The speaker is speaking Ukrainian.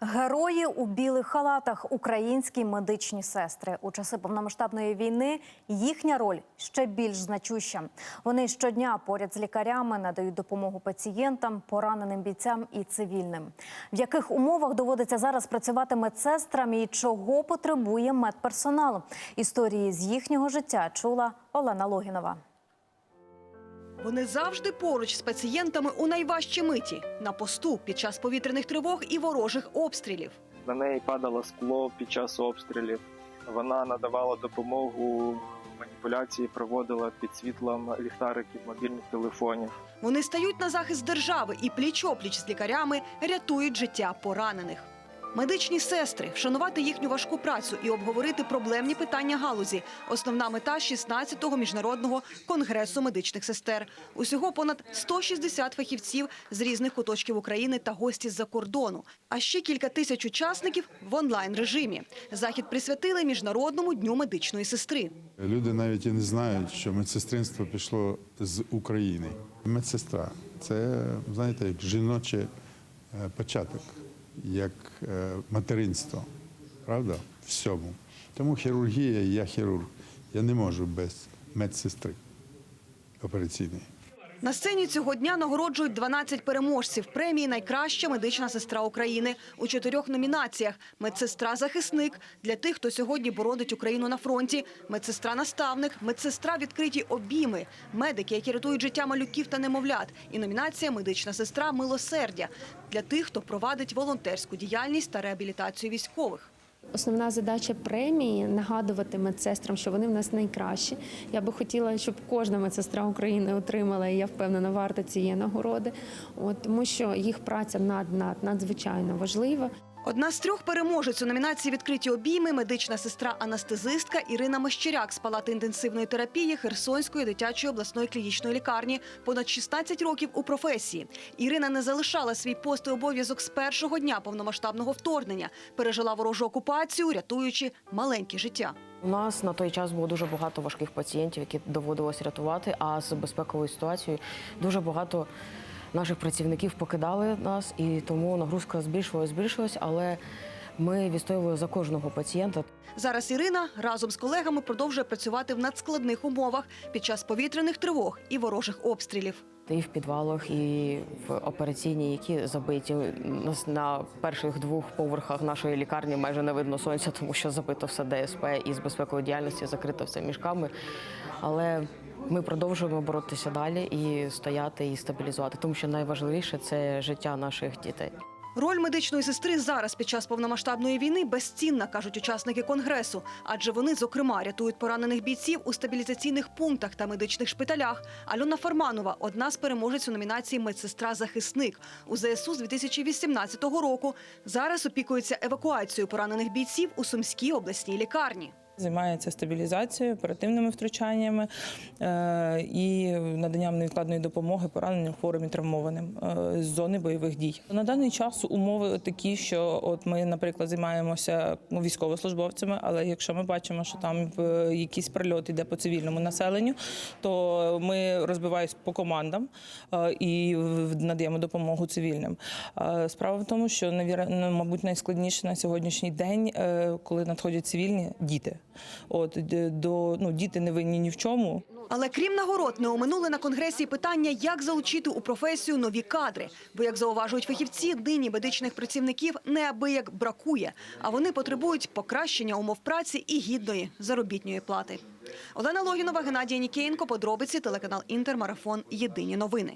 Герої у білих халатах українські медичні сестри. У часи повномасштабної війни їхня роль ще більш значуща. Вони щодня поряд з лікарями надають допомогу пацієнтам, пораненим бійцям і цивільним. В яких умовах доводиться зараз працювати медсестрам і чого потребує медперсонал? Історії з їхнього життя чула Олена Логінова. Вони завжди поруч з пацієнтами у найважчі миті на посту під час повітряних тривог і ворожих обстрілів. На неї падало скло під час обстрілів. Вона надавала допомогу маніпуляції, проводила під світлом ліхтариків мобільних телефонів. Вони стають на захист держави і пліч-опліч з лікарями рятують життя поранених. Медичні сестри вшанувати їхню важку працю і обговорити проблемні питання галузі. Основна мета 16-го міжнародного конгресу медичних сестер. Усього понад 160 фахівців з різних куточків України та гості з-за кордону. А ще кілька тисяч учасників в онлайн режимі. Захід присвятили міжнародному дню медичної сестри. Люди навіть і не знають, що медсестринство пішло з України. Медсестра це, знаєте, як жіночий е, початок, як е, материнство, правда? Всьому. Тому хірургія, я хірург. Я не можу без медсестри операційної. На сцені цього дня нагороджують 12 переможців премії Найкраща медична сестра України у чотирьох номінаціях: медсестра-захисник для тих, хто сьогодні боронить Україну на фронті, медсестра-наставник, медсестра відкриті обійми, медики, які рятують життя малюків та немовлят. І номінація Медична сестра милосердя для тих, хто провадить волонтерську діяльність та реабілітацію військових. Основна задача премії нагадувати медсестрам, що вони в нас найкращі. Я би хотіла, щоб кожна медсестра України отримала, і я впевнена, варта цієї нагороди, От, тому що їх праця над, над надзвичайно важлива. Одна з трьох переможець у номінації відкриті обійми медична сестра-анестезистка Ірина Мещеряк з палати інтенсивної терапії Херсонської дитячої обласної клінічної лікарні. Понад 16 років у професії. Ірина не залишала свій пост і обов'язок з першого дня повномасштабного вторгнення. Пережила ворожу окупацію, рятуючи маленьке життя. У нас на той час було дуже багато важких пацієнтів, які доводилось рятувати. А з безпековою ситуацією дуже багато наших працівників покидали нас, і тому нагрузка збільшувалась, збільшилась, але ми відстоювали за кожного пацієнта. Зараз Ірина разом з колегами продовжує працювати в надскладних умовах під час повітряних тривог і ворожих обстрілів. І в підвалах, і в операційній, які забиті. Нас на перших двох поверхах нашої лікарні майже не видно сонця, тому що забито все ДСП і з безпекової діяльності закрито все мішками. Але ми продовжуємо боротися далі і стояти і стабілізувати, тому що найважливіше це життя наших дітей. Роль медичної сестри зараз під час повномасштабної війни безцінна, кажуть учасники конгресу, адже вони, зокрема, рятують поранених бійців у стабілізаційних пунктах та медичних шпиталях. Альона Фарманова одна з переможець у номінації Медсестра-захисник у ЗСУ з 2018 року. Зараз опікується евакуацією поранених бійців у Сумській обласній лікарні. Займається стабілізацією, оперативними втручаннями е, і наданням невідкладної допомоги пораненим хворим і травмованим е, з зони бойових дій. На даний час умови такі, що от ми, наприклад, займаємося ну, військовослужбовцями, але якщо ми бачимо, що там е, якийсь прильот іде по цивільному населенню, то ми розбиваємось по командам і надаємо допомогу цивільним. Справа в тому, що ну, мабуть, найскладніше на сьогоднішній день, коли надходять цивільні діти. От до ну діти не винні ні в чому. Але крім нагород, не оминули на конгресі питання, як залучити у професію нові кадри. Бо, як зауважують фахівці, нині медичних працівників неабияк бракує, а вони потребують покращення умов праці і гідної заробітної плати. Олена Логінова, Геннадій Нікієнко, подробиці, телеканал Інтер, Марафон. Єдині новини.